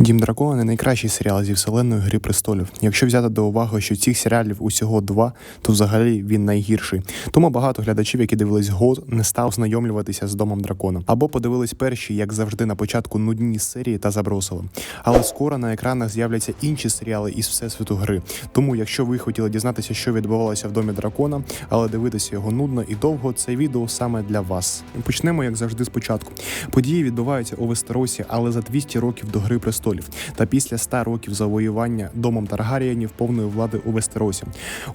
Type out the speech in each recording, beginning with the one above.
Дім дракона не найкращий серіал зі вселенної Грі престолів. Якщо взяти до уваги, що цих серіалів усього два, то взагалі він найгірший. Тому багато глядачів, які дивились год, не став знайомлюватися з домом дракона або подивились перші, як завжди, на початку нудні серії та забросили. Але скоро на екранах з'являться інші серіали із всесвіту гри. Тому, якщо ви хотіли дізнатися, що відбувалося в домі дракона, але дивитися його нудно і довго, це відео саме для вас. Почнемо, як завжди, спочатку. Події відбуваються у Вестеросі, але за 200 років до гри престолів та після 100 років завоювання домом Таргарієнів повної влади у Вестеросі.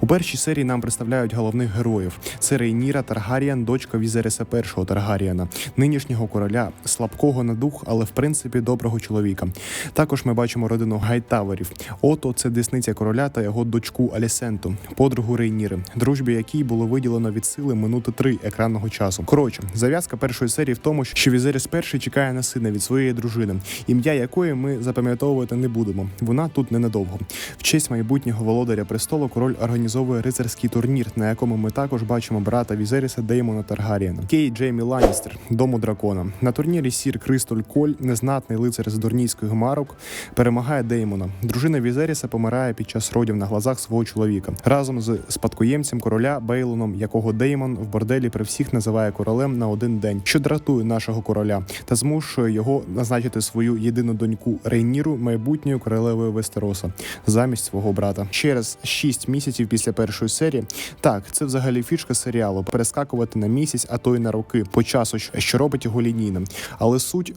У першій серії нам представляють головних героїв: це Рейніра Таргаріян, дочка Візериса першого Таргаріяна, нинішнього короля, слабкого на дух, але в принципі доброго чоловіка. Також ми бачимо родину Гайтаверів. Ото це десниця короля та його дочку Алісенту, подругу Рейніри, дружбі якій було виділено від сили минути три екранного часу. Коротше, зав'язка першої серії в тому, що Візерис перший чекає на сина від своєї дружини, ім'я якої ми запам'ятовувати не будемо. Вона тут ненадовго. В честь майбутнього володаря престолу король організовує рицарський турнір, на якому ми також бачимо брата Візеріса Деймона Таргарієна. Кей Джеймі Ланністер, дому дракона. На турнірі Сір Кристоль Коль, незнатний лицар з Дурнійських марок, перемагає Деймона. Дружина Візеріса помирає під час родів на глазах свого чоловіка разом з спадкоємцем короля Бейлоном, якого Деймон в борделі при всіх називає королем на один день, що дратує нашого короля та змушує його назначити свою єдину доньку Рейніру майбутньою королевою Вестероса замість свого брата. Через 6 місяців після першої серії. Так, це взагалі фішка серіалу перескакувати на місяць, а то й на роки по часу, що робить його лінійним. Але суть.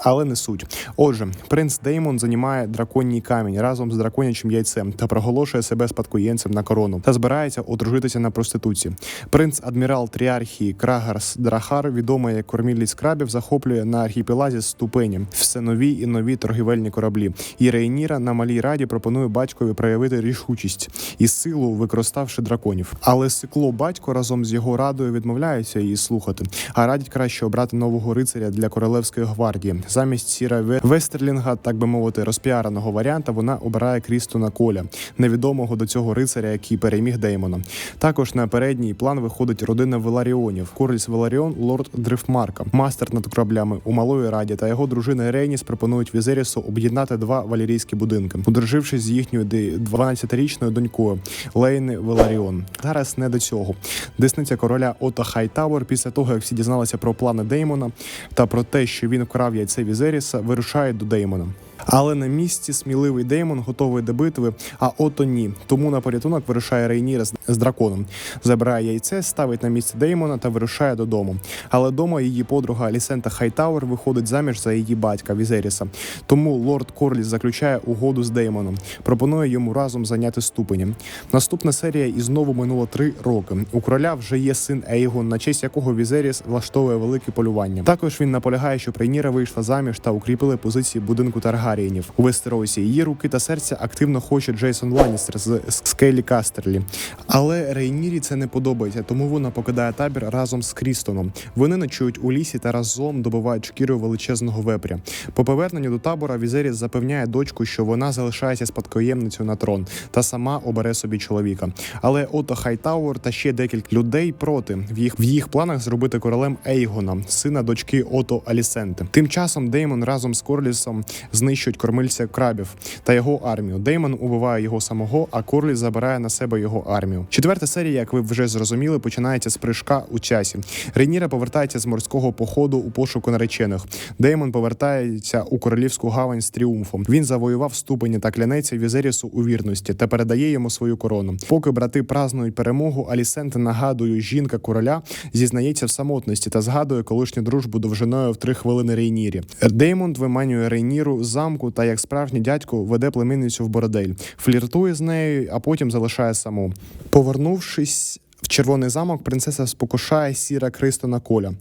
Але не суть. Отже, принц Деймон займає драконній камінь разом з драконячим яйцем та проголошує себе спадкоємцем на корону та збирається одружитися на проституції. Принц адмірал тріархії Крагарс Драхар, відомий як кормілець крабів, захоплює на архіпелазі ступені все нові і нові торгівельні кораблі. І Рейніра на малій раді пропонує батькові проявити рішучість і силу, використавши драконів. Але сикло батько разом з його радою відмовляється її слухати, а радять краще обрати нового рицаря для королевської гвардії. Замість сіра Вестерлінга, так би мовити, розпіареного варіанта, вона обирає Крістона Коля, невідомого до цього рицаря, який переміг Деймона. Також на передній план виходить родина Веларіонів. Корліс Веларіон, лорд Дрифтмарка, мастер над кораблями у малої раді та його дружина Рейніс пропонують Візерісу об'єднати два валерійські будинки, одружившись з їхньою 12-річною донькою Лейни Веларіон. Зараз не до цього. Десниця короля Ота Хайтауер після того, як всі дізналися про плани Деймона та про те, що він вкрав яйце Візеріса, вирушає до Деймона. Але на місці сміливий Деймон готовий до битви, а ото ні. Тому на порятунок вирушає Рейніра з, драконом. Забирає яйце, ставить на місце Деймона та вирушає додому. Але дома її подруга Алісента Хайтауер виходить заміж за її батька Візеріса. Тому лорд Корліс заключає угоду з Деймоном, пропонує йому разом зайняти ступені. Наступна серія і знову минуло три роки. У короля вже є син Ейгон, на честь якого Візеріс влаштовує велике полювання. Також він наполягає, що Рейніра вийшла заміж та укріпили позиції будинку Тарга. Таргарієнів у Вестеросі. Її руки та серця активно хоче Джейсон Ланністер з Скелі Кастерлі. Але Рейнірі це не подобається, тому вона покидає табір разом з Крістоном. Вони ночують у лісі та разом добувають шкіру величезного вепря. По поверненню до табора Візеріс запевняє дочку, що вона залишається спадкоємницею на трон та сама обере собі чоловіка. Але Ото Хайтауер та ще декілька людей проти в їх в їх планах зробити королем Ейгона, сина дочки Ото Алісенти. Тим часом Деймон разом з Корлісом знищує знищують кормильця крабів та його армію. Деймон убиває його самого, а Корлі забирає на себе його армію. Четверта серія, як ви вже зрозуміли, починається з прыжка у часі. Рейніра повертається з морського походу у пошуку наречених. Деймон повертається у королівську гавань з тріумфом. Він завоював ступені та клянеться Візерісу у вірності та передає йому свою корону. Поки брати празнують перемогу, Алісент нагадую, жінка короля зізнається в самотності та згадує колишню дружбу довжиною в три хвилини Рейнірі. Деймонд виманює Рейніру з замку та як справжній дядько веде племінницю в бордель, фліртує з нею, а потім залишає саму. Повернувшись в червоний замок, принцеса спокушає сіра Кристона Коля.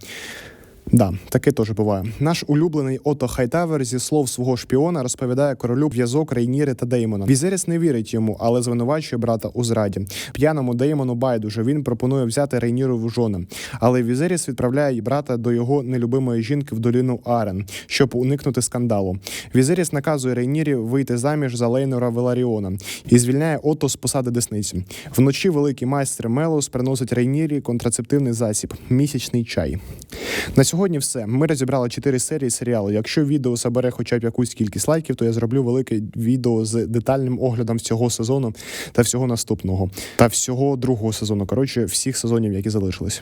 Да, таке теж буває. Наш улюблений Ото Хайтавер зі слов свого шпіона розповідає королю в'язок Рейніри та Деймона. Візеріс не вірить йому, але звинувачує брата у зраді. П'яному Деймону байдуже він пропонує взяти Рейніру в жони. Але Візеріс відправляє брата до його нелюбимої жінки в доліну Арен, щоб уникнути скандалу. Візеріс наказує Рейнірі вийти заміж за Лейнора Веларіона і звільняє Ото з посади десниці. Вночі великий майстер Мелос приносить Рейнірі контрацептивний засіб місячний чай. На сьогодні все. Ми розібрали 4 серії серіалу. Якщо відео собере хоча б якусь кількість лайків, то я зроблю велике відео з детальним оглядом цього сезону та всього наступного та всього другого сезону. Коротше, всіх сезонів, які залишились.